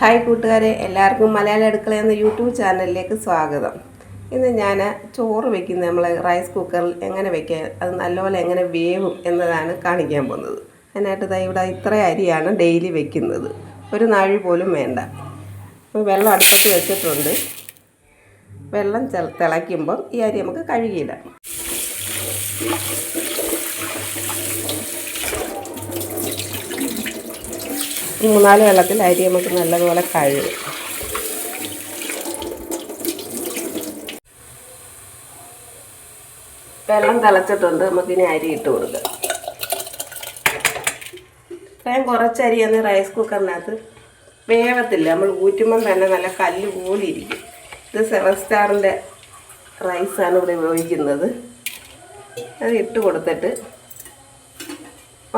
Hi കൂട്ടുകാരെ എല്ലാവർക്കും മലയാള അടുക്കള എന്ന യൂട്യൂബ് ചാനലിലേക്ക് സ്വാഗതം. ഇന്ന് ഞാൻ ചോറ് വെക്കുന്ന നമ്മൾ റൈസ് കുക്കറിൽ എങ്ങനെ വെക്കുക അത് നല്ലപോലെ എങ്ങനെ വേവും എന്നതാണ് കാണിക്കാൻ പോകുന്നത്. അതിനായിട്ട് ദാ ഇവിടെ ഇത്ര അരിയാണ് ഡെയിലി വെക്കുന്നത്. ഒരു നാഴി പോലും വേണ്ട. അപ്പോൾ വെള്ളം അടുപ്പത്ത് വെച്ചിട്ടുണ്ട്. വെള്ളം തിളയ്ക്കുമ്പം ഈ അരി നമുക്ക് കഴുകിയിടാം. മൂന്നാൽ വെള്ളത്തിൽ അരി നമുക്ക് നല്ലതുപോലെ കഴുകും. വെള്ളം തിളച്ചിട്ടുണ്ട് നമുക്കിനി അരി ഇട്ട് കൊടുക്കാം. ഞാൻ കുറച്ച് അരി ഒന്ന് റൈസ് കുക്കറിനകത്ത് വേവത്തില്ല. നമ്മൾ ഊറ്റുമ്പം തന്നെ നല്ല കല്ല് പോലെ ഇരിക്കും. ഇത് സെവൻ സ്റ്റാറിന്റെ റൈസാണ് ഇവിടെ ഉപയോഗിക്കുന്നത്. അത് ഇട്ട് കൊടുത്തിട്ട്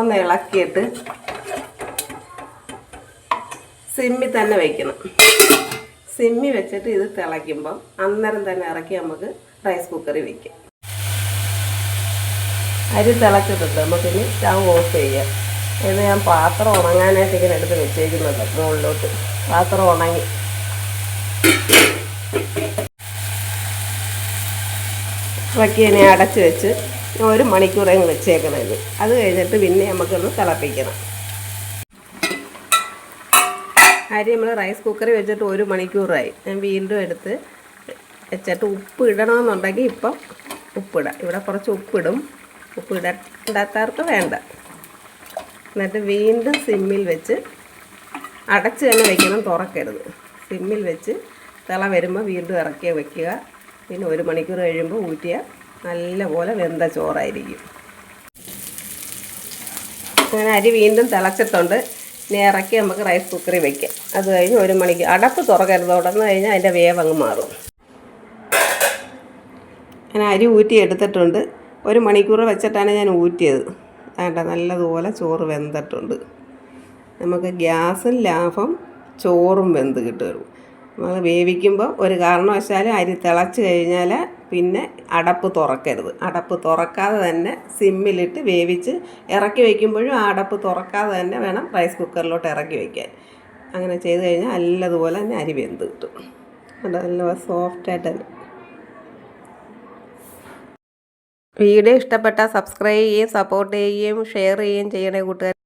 ഒന്ന് ഇളക്കിയിട്ട് സിമ്മിൽ തന്നെ വയ്ക്കണം സിമ്മി വെച്ചിട്ട് ഇത് തിളയ്ക്കുമ്പം അന്നേരം തന്നെ ഇറക്കി നമുക്ക് റൈസ് കുക്കറിൽ വയ്ക്കാം അരി തിളച്ചിട്ടുണ്ട്. നമുക്കിനി സ്റ്റൗ ഓഫ് ചെയ്യാം. ഇത് ഞാൻ പാത്രം ഉണങ്ങാനായിട്ട് ഇങ്ങനെ എടുത്ത് വെച്ചേക്കുന്നത് മുകളിലോട്ട്. പാത്രം ഉണങ്ങി. ഇറക്കി ഇനി അടച്ച് വെച്ച് ഒരു മണിക്കൂറങ്ങ് വെച്ചേക്കണം. ഇത് അത് കഴിഞ്ഞിട്ട് പിന്നെ നമുക്കൊന്ന് തിളപ്പിക്കണം. അരി നമ്മൾ റൈസ് കുക്കറിൽ വെച്ചിട്ട് ഒരു മണിക്കൂറായി. ഞാൻ വീണ്ടും എടുത്ത് വെച്ചിട്ട് ഉപ്പ് ഇടണമെന്നുണ്ടെങ്കിൽ ഇപ്പം ഉപ്പിടാം. ഇവിടെ കുറച്ച് ഉപ്പിടും. ഉപ്പ് ഇട ഇടാത്തവർക്ക് വേണ്ട. എന്നിട്ട് വീണ്ടും സിമ്മിൽ വെച്ച് അടച്ച് തന്നെ വെക്കണം തുറക്കരുത്. സിമ്മിൽ വെച്ച് തിള വരുമ്പോൾ വീണ്ടും ഇറക്കി വെക്കുക. പിന്നെ ഒരു മണിക്കൂർ കഴിയുമ്പോൾ ഊറ്റിയ നല്ലപോലെ വെന്ത ചോറായിരിക്കും. ഞാൻ അരി വീണ്ടും തിളച്ചിട്ടുണ്ട്. ഇനി ഇറക്കി നമുക്ക് റൈസ് കുക്കറിൽ വെക്കാം. അത് കഴിഞ്ഞ് ഒരു മണിക്ക് അടപ്പ് തുറക്കരുത്. തുടർന്ന് കഴിഞ്ഞാൽ അതിന്റെ വേവ് അങ്ങ് മാറും. ഞാൻ അരി ഊറ്റി എടുത്തിട്ടുണ്ട്. ഒരു മണിക്കൂർ വെച്ചിട്ടാണ് ഞാൻ ഊറ്റിയത്. വേണ്ട നല്ലതുപോലെ ചോറ് വെന്തിട്ടുണ്ട്. നമുക്ക് ഗ്യാസും ലാഭം ചോറും വെന്ത് കിട്ടും. നമ്മൾ വേവിക്കുമ്പോൾ ഒരു കാരണവശാലും അരി തിളച്ച് കഴിഞ്ഞാൽ പിന്നെ അടപ്പ് തുറക്കരുത്. അടപ്പ് തുറക്കാതെ തന്നെ സിമ്മിലിട്ട് വേവിച്ച് ഇറക്കി വയ്ക്കുമ്പോഴും ആ അടപ്പ് തുറക്കാതെ തന്നെ വേണം റൈസ് കുക്കറിലോട്ട് ഇറക്കി വയ്ക്കാൻ. അങ്ങനെ ചെയ്ത് കഴിഞ്ഞാൽ നല്ലതുപോലെ തന്നെ അരി വെന്ത് കിട്ടും. നല്ല സോഫ്റ്റായിട്ട് തന്നെ. വീഡിയോ ഇഷ്ടപ്പെട്ടാൽ സബ്സ്ക്രൈബ് ചെയ്യുകയും സപ്പോർട്ട് ചെയ്യുകയും ഷെയർ ചെയ്യുകയും ചെയ്യണേ കൂട്ടുകാർ